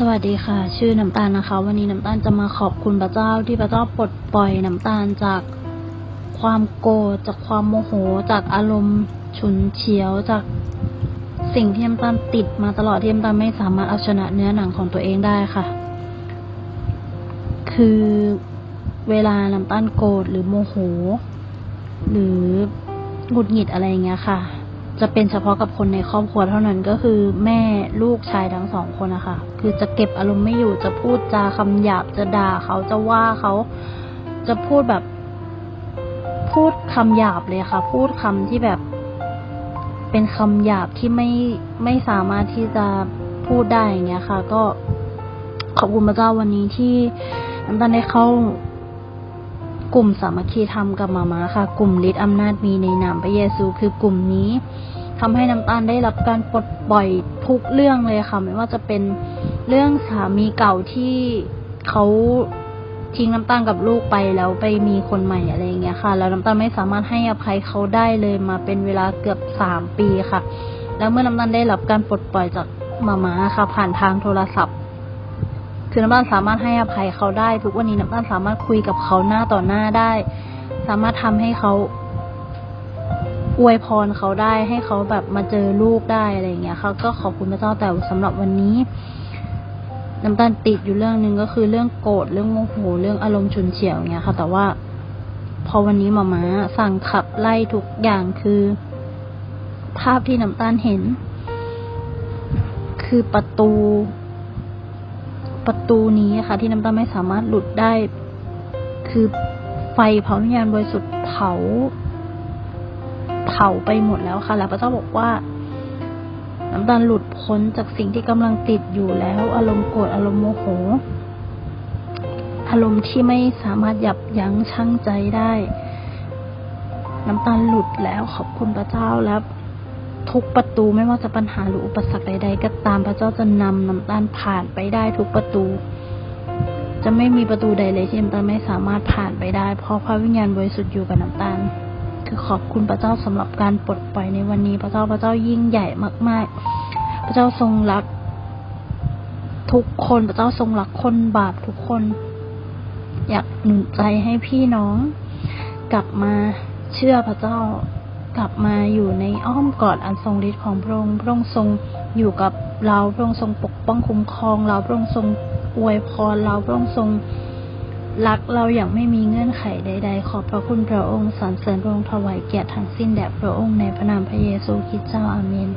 สวัสดีค่ะ ชื่อน้ำตาลนะคะ วันนี้น้ำตาลจะมาขอบคุณพระเจ้าที่พระเจ้าปลดปล่อยน้ำตาลจากความโกรธจากความโมโห จากอารมณ์ฉุนเฉียวจากสิ่งที่น้ำตาลติดมาตลอดที่น้ำตาลไม่สามารถเอาชนะเนื้อหนังของตัวเองได้ค่ะ คือเวลาน้ำตาลโกรธหรือโมโห หรือหงุดหงิดอะไรอย่างเงี้ยค่ะ จะเป็นเฉพาะกับคนในครอบครัวเท่านั้นก็คือแม่ลูกชายทั้งสองคนนะคะ คือจะเก็บอารมณ์ไม่อยู่จะพูดจาคำหยาบจะด่าเขาจะว่าเขาจะพูดแบบ พูดคำหยาบเลยค่ะ พูดคำที่แบบ เป็นคำหยาบที่ไม่ไม่สามารถที่จะพูดได้อย่างเงี้ยค่ะ ก็ขอบคุณพระเจ้าวันนี้ที่น้ำตาลได้เข้า กลุ่มสามัคคีธรรมกับมามาค่ะ กลุ่มฤทธิ์อำนาจมีในนามพระเยซู คือกลุ่มนี้ทำให้น้ำตาลได้รับการปลดปล่อยทุกเรื่องเลยค่ะ ไม่ว่าจะเป็นเรื่องสามีเก่าที่เขาทิ้งน้ำตาลกับลูกไปแล้วไปมีคนใหม่อะไรอย่างเงี้ยค่ะ แล้วน้ำตาลไม่สามารถให้อภัยเขาได้เลยมาเป็นเวลาเกือบสามปีค่ะ แล้วเมื่อน้ำตาลได้รับการปลดปล่อยจากมามาค่ะ ผ่านทางโทรศัพท์ คือน้ำตาลสามารถให้อภัยเขาได้ ทุกวันนี้น้ำตาลสามารถคุยกับเขาหน้าต่อหน้าได้ สามารถทำให้เขาอวยพรเขาได้ให้เขาแบบมาเจอลูกได้อะไรอย่างเงี้ยค่ะก็ขอบคุณพระเจ้าแต่สำหรับวันนี้ น้ำตาลติดอยู่เรื่องหนึ่งก็คือเรื่องโกรธเรื่องโมโหเรื่องอารมณ์ฉุนเฉียวเงี้ยค่ะ แต่ว่าพอวันนี้หมามาสั่งขับไล่ทุกอย่างคือ ภาพที่น้ำตาลเห็น คือประตู ประตูนี้ค่ะ ที่น้ำตาไม่สามารถหลุดได้ คือไฟเผาวิญญาณบริสุทธิ์เผา เผาไปหมดแล้วค่ะ แล้วพระเจ้าบอกว่า น้ำตาลหลุดพ้นจากสิ่งที่กำลังติดอยู่แล้ว อารมณ์โกรธอารมณ์โมโห อารมณ์ที่ไม่สามารถยับยั้งชั่งใจได้ น้ำตาลหลุดแล้วขอบคุณพระเจ้าแล้ว ทุกประตูไม่ว่าจะปัญหาหรืออุปสรรคใด ๆ ก็ตามพระเจ้าจะนำน้ำตาลผ่านไปได้ทุกประตู จะไม่มีประตูใดเลยที่น้ำตาลไม่สามารถผ่านไปได้ เพราะพระวิญญาณบริสุทธิ์อยู่กับน้ำตาล คือขอบคุณพระเจ้าสำหรับการปลดปล่อยในวันนี้ พระเจ้าพระเจ้ายิ่งใหญ่มาก ๆ พระเจ้าทรงรักทุกคนพระเจ้าทรงรักคนบาปทุกคน อยากหนุนใจให้พี่น้อง กลับมาเชื่อพระเจ้า กลับมาอยู่ในอ้อมกอดอันทรงฤทธิ์ของพระองค์พระองค์ทรงอยู่กับเราพระองค์ทรงปกป้องคุ้มครองเราพระองค์ทรงอวยพรเราพระองค์ทรงรักเราอย่างไม่มีเงื่อนไขใด ๆ ขอบพระคุณพระองค์สรรเสริญพระองค์ถวายเกียรติทั้งสิ้นแด่พระองค์ในพระนามพระเยซูคริสต์เจ้าอาเมน